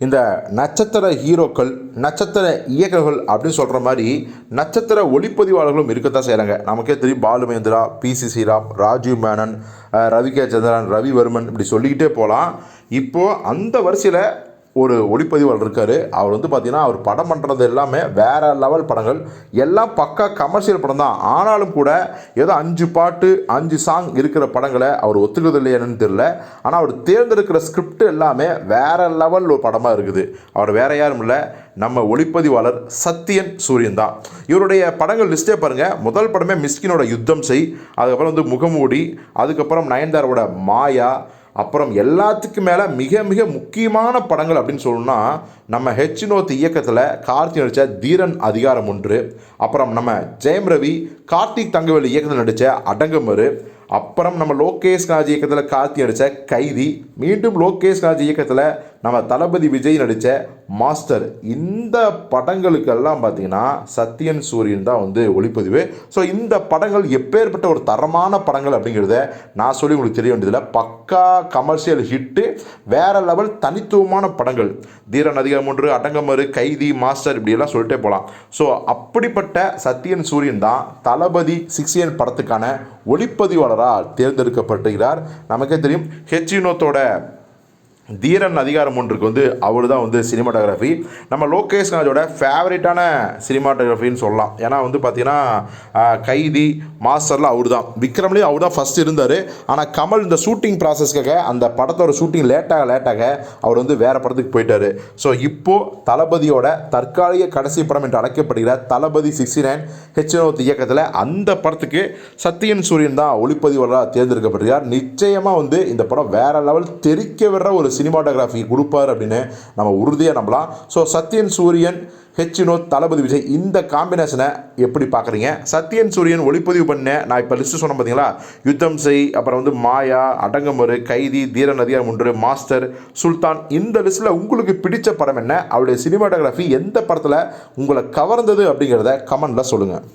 இந்த நட்சத்திர ஹீரோக்கள் நட்சத்திர இயக்கர்கள் அப்படின்னு சொல்கிற மாதிரி நட்சத்திர ஒளிப்பதிவாளர்களும் இருக்கத்தான் செய்கிறாங்க நமக்கே தெரியும் பாலுமேந்திரா பிசி ஸ்ரீராம் ராஜீவ் மேனன் ரவி கே சந்திரன் ரவிவர்மன் இப்படி சொல்லிக்கிட்டே போகலாம் இப்போது அந்த வரிசையில் ஒரு ஒளிப்பதிவாளர் இருக்கார். அவர் வந்து பார்த்திங்கன்னா அவர் படம் பண்ணுறது எல்லாமே வேறு லெவல் படங்கள். எல்லாம் பக்கா கமர்ஷியல் படம் தான். ஆனாலும் கூட ஏதோ அஞ்சு பாட்டு அஞ்சு சாங் இருக்கிற படங்களை அவர் ஒத்துக்கிறது இல்லையானு தெரில ஆனால் அவர் தேர்ந்தெடுக்கிற ஸ்கிரிப்ட் எல்லாமே வேற லெவல் ஒரு படமாக இருக்குது. அவர் வேற யாரும் இல்லை. நம்ம ஒளிப்பதிவாளர் சத்யன் சூரியன் தான். இவருடைய படங்கள் லிஸ்ட்டே பாருங்கள் முதல் படமே மிஸ்கினோட யுத்தம் செய். அதுக்கப்புறம் வந்து முகமூடி. அதுக்கப்புறம் நயன்தாரோட மாயா. அப்புறம் எல்லாத்துக்கும் மேலே மிக மிக முக்கியமான படங்கள் அப்படின்னு சொல்லணும்னா நம்ம ஹெச்னோத் இயக்கத்தில் கார்த்தி நடித்த தீரன் அதிகாரம் ஒன்று அப்புறம் நம்ம ஜெயம் ரவி கார்த்திக் தங்கவேலு இயக்கத்தில் நடித்த அடங்கமரு அப்புறம் நம்ம லோகேஷ் ராஜ் இயக்கத்தில் கார்த்தி நடித்த கைதி மீண்டும் லோகேஷ் ராஜ் இயக்கத்தில் நம்ம தளபதி விஜய் நடித்த மாஸ்டர் இந்த படங்களுக்கெல்லாம் பார்த்தீங்கன்னா சத்யன் சூரியன் தான் வந்து ஒளிப்பதிவு. ஸோ இந்த படங்கள் எப்பேற்பட்ட ஒரு தரமான படங்கள் அப்படிங்கிறத நான் சொல்லி உங்களுக்கு தெரிய வேண்டியதில்லை. பக்கா கமர்ஷியல் ஹிட்டு வேற லெவல் தனித்துவமான படங்கள். தீரன் அதிகம் ஒன்று அடங்கமறு கைதி மாஸ்டர் இப்படியெல்லாம் சொல்லிட்டே போகலாம். ஸோ அப்படிப்பட்ட சத்யன் சூரியன் தான் தளபதி சிக்ஸியன் படத்துக்கான ஒளிப்பதிவாளராக தேர்ந்தெடுக்கப்பட்டுகிறார் நமக்கே தெரியும் ஹெச் வினோத்தோட தீரன் அதிகாரம் ஒன்றுக்கு வந்து அவர் தான் வந்து சினிமாட்டோகிராஃபி நம்ம லோகேஷ் நாஜோட ஃபேவரட்டான சினிமாட்டோகிராஃபின்னு சொல்லலாம். ஏன்னா வந்து பார்த்தீங்கன்னா கைதி மாஸ்டர்லாம் அவர் தான் விக்ரம்லேயும் அவர் தான் ஃபஸ்ட் இருந்தார். ஆனால் கமல் இந்த ஷூட்டிங் ப்ராசஸ்க்காக அந்த படத்தோட ஷூட்டிங் லேட்டாக லேட்டாக அவர் வந்து வேறு படத்துக்கு போயிட்டார். ஸோ இப்போது தளபதியோட தற்காலிக கடைசி படம் என்று அழைக்கப்படுகிற தளபதி சிக்ஸ்டி நைன் ஹெச்னோத் இயக்கத்தில் அந்த படத்துக்கு சத்யன் சூரியன் தான் ஒளிப்பதிவாளராக தேர்ந்தெடுக்கப்படுகிறார் நிச்சயமாக வந்து இந்த படம் வேறு லெவல் தெரிக்க விடுற ஒரு சினிமாட்டோகிராஃபி கொடுப்பார் அப்படின்னு நம்ம உறுதியாக நம்பலாம். ஸோ சத்யன் சூரியன் ஹெச் வினோத் தளபதி விஜய் இந்த காம்பினேஷனை எப்படி பார்க்குறீங்க? சத்யன் சூரியன் ஒளிப்பதிவு பண்ண நான் இப்போ லிஸ்ட்டு சொன்னேன் பார்த்தீங்களா யுத்தம் செய் அப்புறம் வந்து மாயா அடங்கமரு கைதி தீரன் அதிகாரம் ஒன்று மாஸ்டர் சுல்தான். இந்த லிஸ்ட்டில் உங்களுக்கு பிடிச்ச படம் என்ன? அவருடைய சினிமாட்டோகிராஃபி எந்த படத்தில் உங்களை கவர்ந்தது அப்படிங்கிறத கமெண்டில் சொல்லுங்கள்